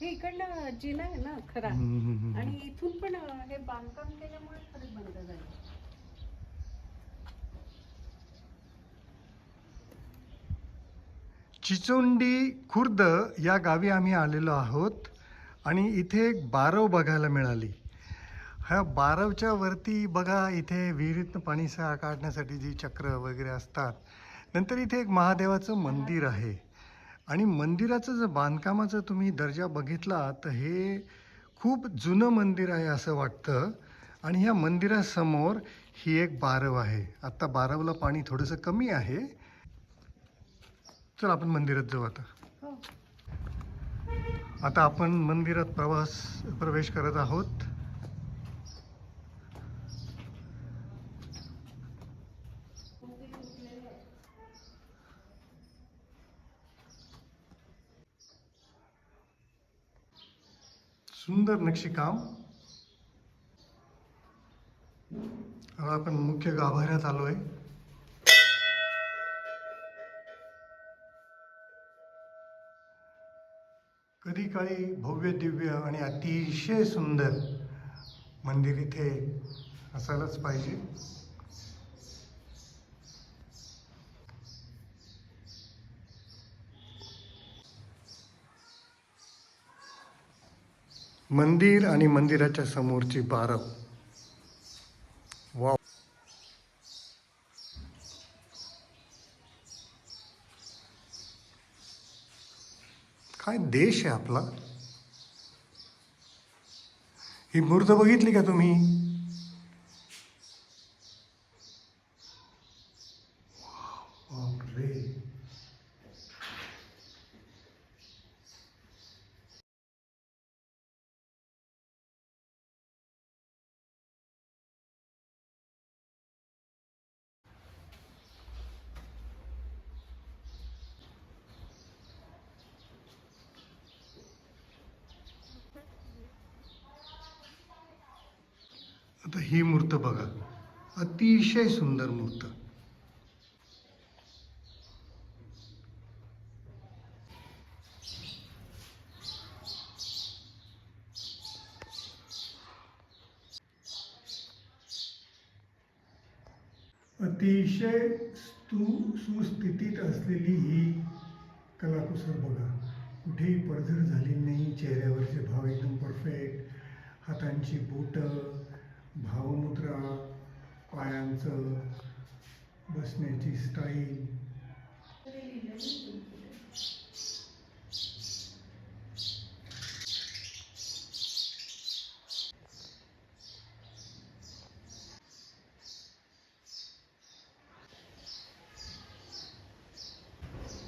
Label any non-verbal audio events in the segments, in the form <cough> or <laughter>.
हे इकडनं जिना आहे ना खरा. आणि इथून पण हे बांधकाम केल्यामुळे खरंच बंद झालं. चिचोंडी खुर्द या गावी आम्ही आलेलो आहोत. आणि इथे एक बारव बघायला मिळाली. ह्या बारवच्या वरती बघा इथे विहिरीतनं पाणी सा काढण्यासाठी जी चक्र वगैरे असतात नंतर इथे एक महादेवाचं मंदिर आहे. आणि मंदिराचं जर बांधकामाचं तुम्ही दर्जा बघितला तर हे खूप जुनं मंदिर आहे असं वाटतं. आणि ह्या मंदिरासमोर ही एक बारव आहे. आत्ता बारवला पाणी थोडंसं कमी आहे. चल आपण मंदिरात जाऊ आता. हो. आता आपण मंदिरात प्रवास प्रवेश करत आहोत. सुंदर नक्षीकाम आता आपण मुख्य गाभाऱ्यात आलोय. कधी काळी भव्य दिव्य आणि अतिशय सुंदर मंदिर इथे असायलाच पाहिजे. मंदिर आणि मंदिराच्या समोरची बारव काय देश आहे आपला? ही मूर्त बघितली का तुम्ही? तर ही मूर्त बघा. अतिशय सुंदर मूर्त. अतिशय स्तु सुस्थितीत असलेली ही कलाकुसर बघा. कुठेही पडझड झाली नाही चेहऱ्यावरचे भाव एकदम परफेक्ट हातांची बोटं भावमुद्रा पायांचं बसण्याची स्टाईल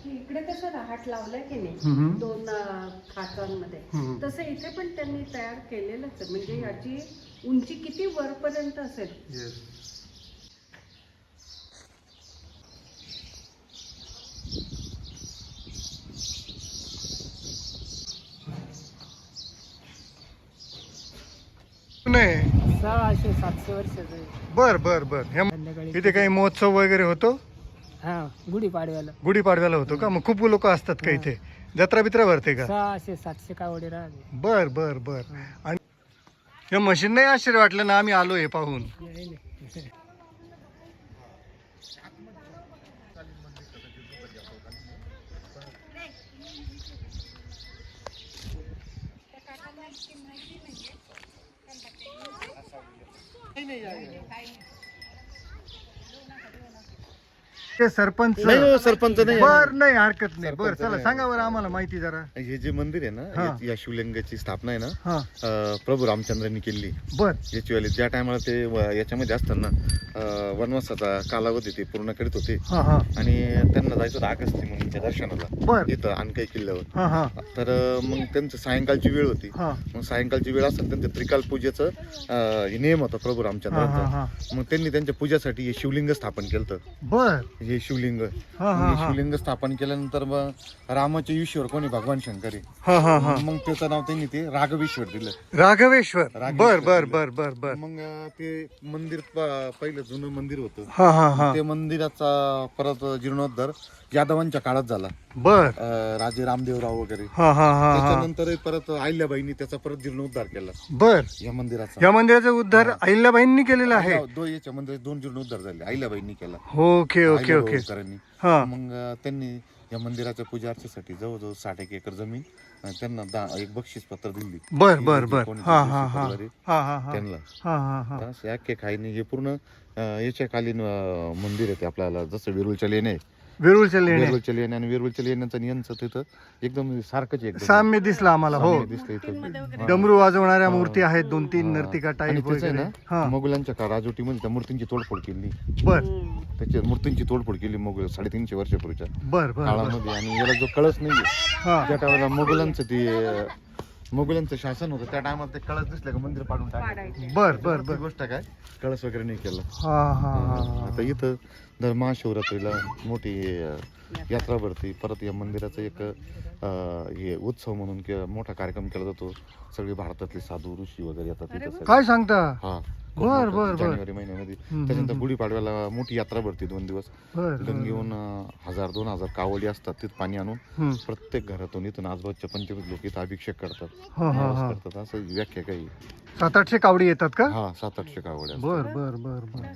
इकडे कसं रहाट लावलंय की. नाही दोन खाचांमध्ये. तसं इथे पण त्यांनी तयार केलेलंच म्हणजे याची उंची किती वरपर्यंत असेल? नाही सहाशे सातशे वर्षाचं आहे. बर बर बर. संध्याकाळी इथे काही महोत्सव वगैरे होतो? हा गुढीपाडव्याला. गुढीपाडव्याला होतो का? मग खूप लोक असतात का इथे? जत्रा बित्रा भरते का? सहाशे सातशे कावडे राहते. बर बर बर. आणि या मशीन नाही आश्चर्य वाटलं ना आम्ही आलो हे पाहून. ते सरपंच. नाही हो, सरपंच नाही बर नाही हरकत नाही. बर सरपंच चला नाही. सांगा बरं आम्हाला माहिती जरा. हे जे मंदिर आहे ना हा. या- या शिवलिंगाची स्थापना आहे ना हा. अं, प्रभू रामचंद्रांनी केली. बर. याची वेळेस ज्या टायमाला ते व- याच्यामध्ये असताना अं, वनवासाचा कालावधी ते पूर्ण करीत होते. हा हा. आणि त्यांना जायचं होतं अगस्ती मुनीच्या दर्शनाला. बर. इथं आणखी किल्ल्यावर. हा हा. तर अं, मग त्यांचं सायंकाळची वेळ होती. हा. मग सायंकाळची वेळ असताना त्यांचं त्रिकाल पूजेचं अं, हे नियम होता प्रभू हा हा रामचंद्रांचा. हा. मग त्यांनी त्यांच्या पूजेसाठी हे शिवलिंग स्थापन केलं बर. हे शिवलिंग. हा, हे हा. शिवलिंग स्थापन केल्यानंतर मग रामाचे ईश्वर कोणी भगवान शंकर? हा हा हा. मग त्याचं नाव त्यांनी ते राघवेश्वर दिलं. राघवेश्वर. बर बर. बर बर बर. मग अं, ते मंदिर प- पहिलं जुनं मंदिर होतं. हा हा हा. ते मंदिराचा परत जीर्णोद्धार यादवांच्या काळात झाला. बर. अं, राजे रामदेवराव वगैरे. हा हा हा हा. त्याच्यानंतर परत अहिल्याबाईंनी त्याचा परत जीर्णोद्धार केला. बर. या मंदिराचा. या मंदिराचा उद्धार अहिल्याबाईंनी केलेला आहे? दो याच्या मंदिरात दोन जीर्णोद्धार झाले अहिल्याबाईंनी केला. Okay okay okay. हा. मग अं, त्यांनी या मंदिराच्या पूजा अर्चेसाठी जवळजवळ साठ एक एकर जमीन अं, त्यांना दा- एक बक्षीस पत्र दिली. बर बर बर. कोणी हा दिवशी हा हा. परिवारी हा हा हा. त्यांना. हा हा हा. तर असे अख्खे खाईने हे पूर्ण अं, याच्या कालीन अं, मंदिर आहे ते आपल्याला जसं वेरूळच्या लेणे आहे. वेरूळच्या लेणे वेरूळच्या लेणे आणि वेरूळच्या लेण्याचं आणि यांचं तिथं एकदम सारखंच आहे एकदम साम्य दिसला आम्हाला हो. साम्य दिसतं इथं. हा. डमरू वाजवणाऱ्या हा. मूर्ती आहेत दोन तीन. नर्तिका आणि टाईप त्याचं आहे वगैरे. हा. ना मोगलांच्या का राजवटीमध्ये त्या मूर्तींची तोडफोड केली. बर. त्याच्या मूर्तींची तोडफोड केली मोगल साडेतीनशे वर्षापूर्वीच्या बर बर काळामध्ये. आणि याला जो कळस नाहीये हा. त्या टायमाला मोगलांचं ते अं, मोगलांचं शासन होतं. त्या टायमाला ते कळस दिसलं का मंदिर पाडून टाकायचं? पाडायचे. बर बर ती बर गोष्ट काय? कळस वगैरे नाही केलं. हा हा हा आता इथं दर महाशिवरात्रीला मोठी यात्रा भरते. परत या मंदिराचं एक अं, हे उत्सव म्हणून किंवा मोठा कार्यक्रम केला जातो. सगळे भारतातले साधू ऋषी वगैरे येतात तिथं. सगळे. काय सांगता? हा. बर, मोठं बर, बर. जानेवारी महिन्यामध्ये. त्याच्यानंतर. गुढीपाडव्याला मोठी यात्रा भरते दोन दिवस. अं, हजार दोन हजार कावडी असतात तिथं पाणी आणून. प्रत्येक घरातून इथून आजूबाजूच्या पंचवीस लोक इथं अभिषेक करतात. हा हा हा. करतात. असं व्याख्या काही. सात आठशे कावडी येतात का? हा सात आठशे कावड्या बर बर बर बर.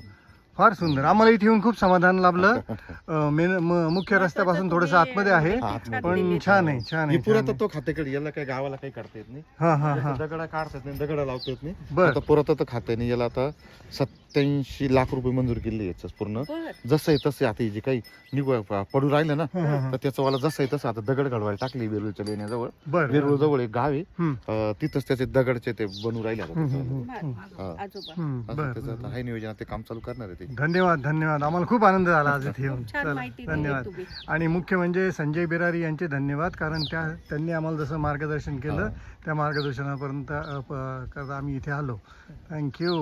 फार सुंदर. आम्हाला इथे येऊन खूप समाधान लाभलं. <laughs> अं, मेन- म- मुख्य रस्त्यापासून थोडस आतमध्ये आहे. पण छान आहे छान आहे छान आहे. पुरातत्व खात्याकडे याला काही गावाला काही काढता येत नाही. हा हा हा. दगड काढता येत नाही दगड लावता येत नाही. बर. आता पुरातत्व खात्याने याला आता सत्याऐंशी लाख रुपये मंजूर केली याच पूर्ण. जसं आहे तसे आता हे जे काही निघू पडू राहिलं ना. तर त्याचं वाला जसं आहे तसं आता दगड घडवायला टाकली वेरूळच्या लेण्याजवळ. बर वेरूळ जवळ एक गाव आहे. तिथंच त्याचे दगडचे ते बनू राहिले आता. हा. हाय नियोजन ते काम चालू करणार आहे ते. धन्यवाद धन्यवाद. आम्हाला खूप आनंद झाला आज इथे धन्यवाद. आणि मुख्य म्हणजे संजय बिरारी यांचे धन्यवाद कारण त्या त्यांनी आम्हाला जसं मार्गदर्शन केलं त्या मार्गदर्शनापर्यंत करता आम्ही इथे आलो. थँक्यू